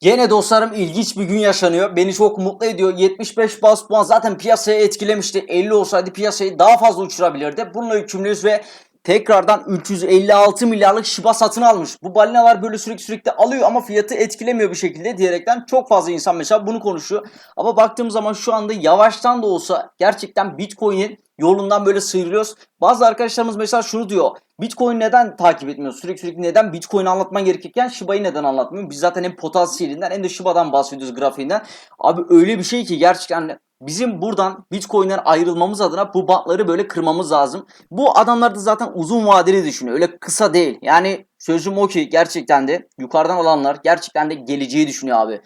Gene dostlarım ilginç bir gün yaşanıyor. Beni çok mutlu ediyor. 75 bas puan zaten piyasayı etkilemişti. 50 olsaydı piyasayı daha fazla uçurabilirdi. Bununla yükümlüyüz ve tekrardan 356 milyarlık Shiba satın almış. Bu balinalar böyle sürekli sürekli alıyor ama fiyatı etkilemiyor bir şekilde diyerekten çok fazla insan mesela bunu konuşuyor. Ama baktığım zaman şu anda yavaştan da olsa gerçekten Bitcoin'in yolundan böyle sıyrılıyoruz. Bazı arkadaşlarımız mesela şunu diyor. Bitcoin neden takip etmiyor? Sürekli sürekli neden Bitcoin anlatman gerekirken Shiba'yı neden anlatmıyor? Biz zaten hem potansiyelinden hem de Shiba'dan bahsediyoruz grafiğinden. Abi öyle bir şey ki gerçekten bizim buradan Bitcoin'den ayrılmamız adına bu bantları böyle kırmamız lazım. Bu adamlar da zaten uzun vadeli düşünüyor. Öyle kısa değil. Yani sözüm o ki gerçekten de yukarıdan alanlar gerçekten de geleceği düşünüyor abi.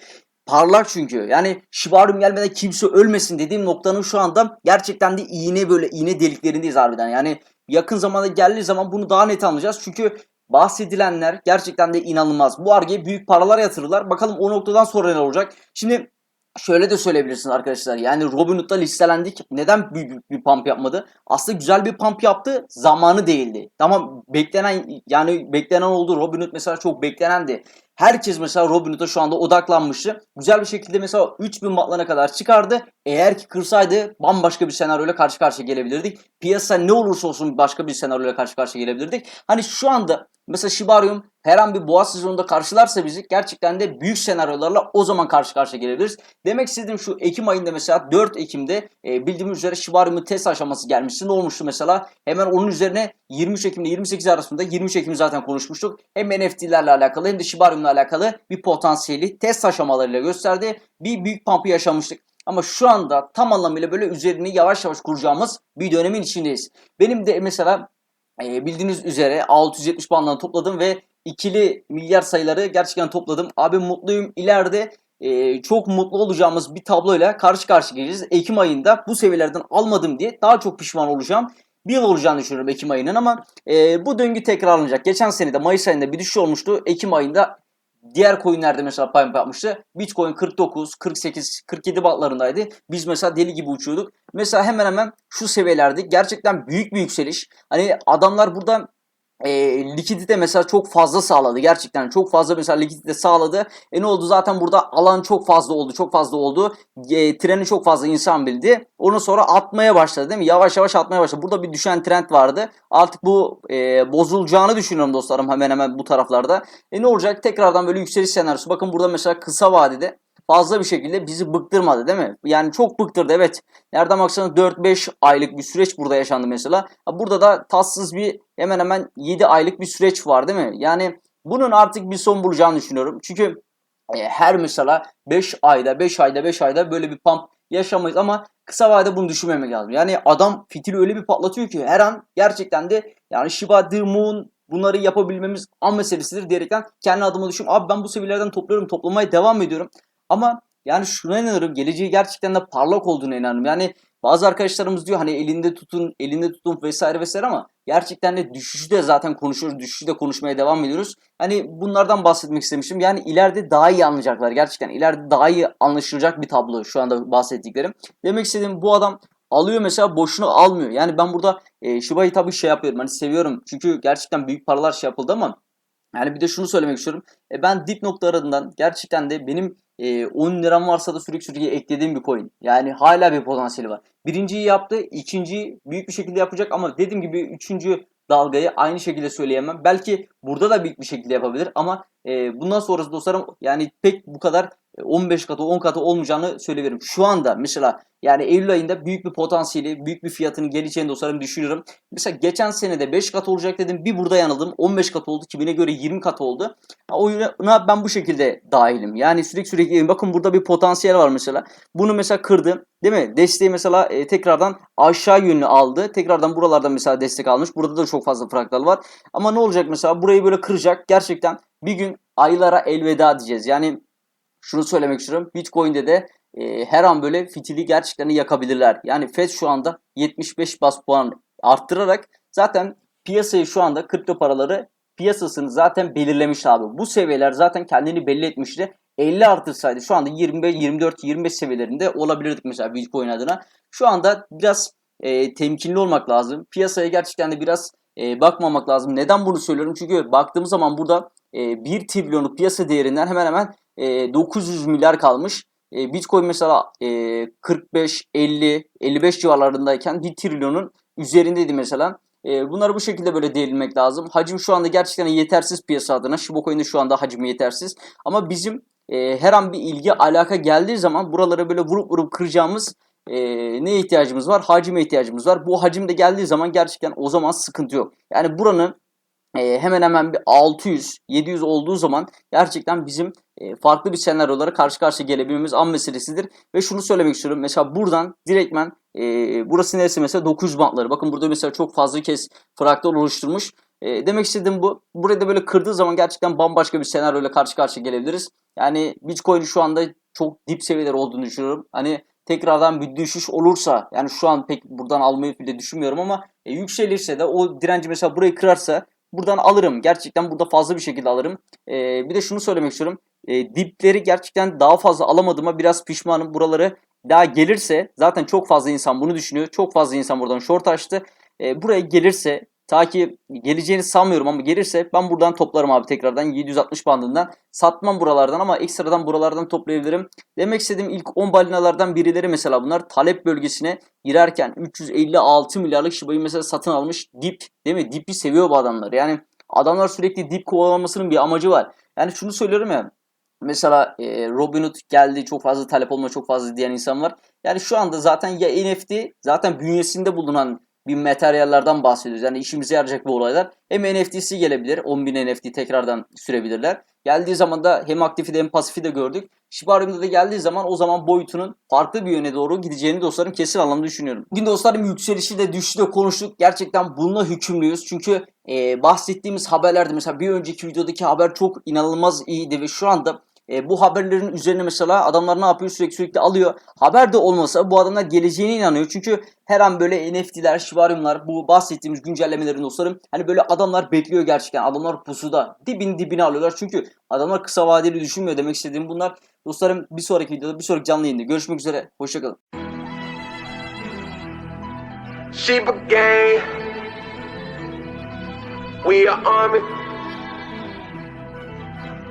Parlak çünkü. Yani Şibarum gelmeden kimse ölmesin dediğim noktanın şu anda gerçekten de iğne böyle iğne deliklerindeyiz harbiden. Yani yakın zamanda geldiği zaman bunu daha net anlayacağız. Çünkü bahsedilenler gerçekten de inanılmaz. Bu argeye büyük paralar yatırırlar. Bakalım o noktadan sonra ne olacak? Şimdi şöyle de söyleyebilirsiniz arkadaşlar. Yani Robinhood'da listelendik. Neden büyük bir pump yapmadı? Aslında güzel bir pump yaptı. Zamanı değildi. Tamam beklenen yani beklenen oldu. Robinhood mesela çok beklenendi. Herkes mesela Robinhood'a şu anda odaklanmıştı. Güzel bir şekilde mesela 3000 batlarına kadar çıkardı. Eğer ki kırsaydı bambaşka bir senaryoyla karşı karşıya gelebilirdik. Piyasa ne olursa olsun başka bir senaryoyla karşı karşıya gelebilirdik. Hani şu anda mesela Shibarium her an bir boğa sezonunda karşılarsa bizi gerçekten de büyük senaryolarla o zaman karşı karşıya gelebiliriz. Demek istediğim şu Ekim ayında mesela 4 Ekim'de e, bildiğimiz üzere Shibarium'un test aşaması gelmişti. Ne olmuştu mesela? Hemen onun üzerine 23 Ekim ile 28 arasında 23 Ekim zaten konuşmuştuk. Hem NFT'lerle alakalı hem de Shibarium'la alakalı bir potansiyeli test aşamalarıyla gösterdi. Bir büyük pump'ı yaşamıştık. Ama şu anda tam anlamıyla böyle üzerini yavaş yavaş kuracağımız bir dönemin içindeyiz. Benim de mesela e, bildiğiniz üzere 670 bandını topladım ve ikili milyar sayıları gerçekten topladım. Abi mutluyum. İleride e, çok mutlu olacağımız bir tabloyla karşı karşıya geleceğiz. Ekim ayında bu seviyelerden almadım diye daha çok pişman olacağım. Bir yıl olacağını düşünüyorum Ekim ayının ama e, bu döngü tekrarlanacak. Geçen sene de Mayıs ayında bir düşüş olmuştu. Ekim ayında diğer coinlerde mesela pump yapmıştı. Bitcoin 49, 48, 47 batlarındaydı. Biz mesela deli gibi uçuyorduk. Mesela hemen hemen şu seviyelerde gerçekten büyük bir yükseliş. Hani adamlar burada e, likidite mesela çok fazla sağladı. Gerçekten çok fazla mesela likidite sağladı. E ne oldu? Zaten burada alan çok fazla oldu. Çok fazla oldu. E, treni çok fazla insan bildi. Ondan sonra atmaya başladı değil mi? Yavaş yavaş atmaya başladı. Burada bir düşen trend vardı. Artık bu e, bozulacağını düşünüyorum dostlarım hemen hemen bu taraflarda. E ne olacak? Tekrardan böyle yükseliş senaryosu. Bakın burada mesela kısa vadede fazla bir şekilde bizi bıktırmadı değil mi? Yani çok bıktırdı evet. Nereden baksanız 4-5 aylık bir süreç burada yaşandı mesela. Burada da tatsız bir hemen hemen 7 aylık bir süreç var değil mi? Yani bunun artık bir son bulacağını düşünüyorum. Çünkü e, her mesela 5 ayda 5 ayda 5 ayda böyle bir pump yaşamayız ama kısa vadede bunu düşünmemek lazım. Yani adam fitili öyle bir patlatıyor ki her an gerçekten de yani Shiba The Moon bunları yapabilmemiz an meselesidir diyerekten kendi adıma düşünüyorum. Abi ben bu seviyelerden topluyorum toplamaya devam ediyorum. Ama yani şuna inanırım. Geleceği gerçekten de parlak olduğuna inanırım. Yani bazı arkadaşlarımız diyor hani elinde tutun, elinde tutun vesaire vesaire ama gerçekten de düşüşü de zaten konuşuyoruz. Düşüşü de konuşmaya devam ediyoruz. Hani bunlardan bahsetmek istemiştim. Yani ileride daha iyi anlayacaklar. Gerçekten ileride daha iyi anlaşılacak bir tablo şu anda bahsettiklerim. Demek istediğim bu adam alıyor mesela boşuna almıyor. Yani ben burada e, Shiba'yı tabii şey yapıyorum. Hani seviyorum. Çünkü gerçekten büyük paralar şey yapıldı ama yani bir de şunu söylemek istiyorum. E, ben dip nokta aradığından gerçekten de benim e, 10 liram varsa da sürekli sürekli eklediğim bir coin. Yani hala bir potansiyeli var. Birinciyi yaptı, ikinciyi büyük bir şekilde yapacak ama dediğim gibi üçüncü dalgayı aynı şekilde söyleyemem. Belki burada da büyük bir şekilde yapabilir ama e, bundan sonrası dostlarım yani pek bu kadar 15 katı 10 katı olmayacağını söyleyebilirim. Şu anda mesela yani Eylül ayında büyük bir potansiyeli, büyük bir fiyatının geleceğini dostlarım düşünüyorum. Mesela geçen sene de 5 kat olacak dedim. Bir burada yanıldım. 15 kat oldu. Kimine göre 20 kat oldu. Oyuna ben bu şekilde dahilim. Yani sürekli sürekli bakın burada bir potansiyel var mesela. Bunu mesela kırdı. Değil mi? Desteği mesela e, tekrardan aşağı yönlü aldı. Tekrardan buralardan mesela destek almış. Burada da çok fazla fraktal var. Ama ne olacak mesela? Burayı böyle kıracak. Gerçekten bir gün aylara elveda diyeceğiz. Yani şunu söylemek istiyorum. Bitcoin'de de e, her an böyle fitili gerçekten yakabilirler. Yani FED şu anda 75 bas puan arttırarak zaten piyasayı şu anda kripto paraları piyasasını zaten belirlemiş abi. Bu seviyeler zaten kendini belli etmişti. 50 artırsaydı şu anda 25, 24, 25 seviyelerinde olabilirdik mesela Bitcoin adına. Şu anda biraz e, temkinli olmak lazım. Piyasaya gerçekten de biraz e, bakmamak lazım. Neden bunu söylüyorum? Çünkü baktığımız zaman burada e, 1 trilyonluk piyasa değerinden hemen hemen e, 900 milyar kalmış. E, Bitcoin mesela e, 45, 50, 55 civarlarındayken 1 trilyonun üzerindeydi mesela. E, bunları bu şekilde böyle değinmek lazım. Hacim şu anda gerçekten yetersiz piyasa adına. Shiba şu anda hacmi yetersiz. Ama bizim e, her an bir ilgi alaka geldiği zaman buralara böyle vurup vurup kıracağımız e, ne ihtiyacımız var? Hacime ihtiyacımız var. Bu hacim de geldiği zaman gerçekten o zaman sıkıntı yok. Yani buranın e, hemen hemen bir 600 700 olduğu zaman gerçekten bizim e, farklı bir senaryolara karşı karşıya gelebilmemiz an meselesidir. Ve şunu söylemek istiyorum. Mesela buradan direktmen e, burası neresi mesela 900 bantları. Bakın burada mesela çok fazla kez fraktal oluşturmuş. E, demek istediğim bu. Burayı da böyle kırdığı zaman gerçekten bambaşka bir senaryoyla karşı karşıya gelebiliriz. Yani Bitcoin şu anda çok dip seviyeler olduğunu düşünüyorum. Hani tekrardan bir düşüş olursa yani şu an pek buradan almayı bile düşünmüyorum ama e, yükselirse de o direnci mesela burayı kırarsa buradan alırım. Gerçekten burada fazla bir şekilde alırım. E, bir de şunu söylemek istiyorum. E, dipleri gerçekten daha fazla alamadığıma biraz pişmanım. Buraları daha gelirse zaten çok fazla insan bunu düşünüyor. Çok fazla insan buradan short açtı. E, buraya gelirse ta ki geleceğini sanmıyorum ama gelirse ben buradan toplarım abi tekrardan 760 bandından. Satmam buralardan ama ekstradan buralardan toplayabilirim. Demek istediğim ilk 10 balinalardan birileri mesela bunlar talep bölgesine girerken 356 milyarlık Shiba'yı mesela satın almış dip değil mi? Dipi seviyor bu adamlar. Yani adamlar sürekli dip kovalamasının bir amacı var. Yani şunu söylüyorum ya Mesela e, Robinhood geldi çok fazla talep olma çok fazla diyen insan var. Yani şu anda zaten ya NFT zaten bünyesinde bulunan bir materyallerden bahsediyoruz. Yani işimize yarayacak bu olaylar. Hem NFT'si gelebilir. 10.000 NFT tekrardan sürebilirler. Geldiği zaman da hem aktifi de hem pasifi de gördük. Shiba Inu'da da geldiği zaman o zaman boyutunun farklı bir yöne doğru gideceğini dostlarım kesin anlamda düşünüyorum. Bugün dostlarım yükselişi de düşüşü de konuştuk. Gerçekten bununla hükümlüyüz. Çünkü e, bahsettiğimiz haberlerde mesela bir önceki videodaki haber çok inanılmaz iyiydi ve şu anda e, bu haberlerin üzerine mesela adamlar ne yapıyor sürekli sürekli alıyor. Haber de olmasa bu adamlar geleceğine inanıyor. Çünkü her an böyle NFT'ler, şivaryumlar bu bahsettiğimiz güncellemelerin dostlarım hani böyle adamlar bekliyor gerçekten. Adamlar pusuda dibin dibine alıyorlar. Çünkü adamlar kısa vadeli düşünmüyor demek istediğim bunlar. Dostlarım bir sonraki videoda bir sonraki canlı yayında görüşmek üzere. Hoşçakalın. Sheba gang. We are army.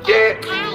Yeah.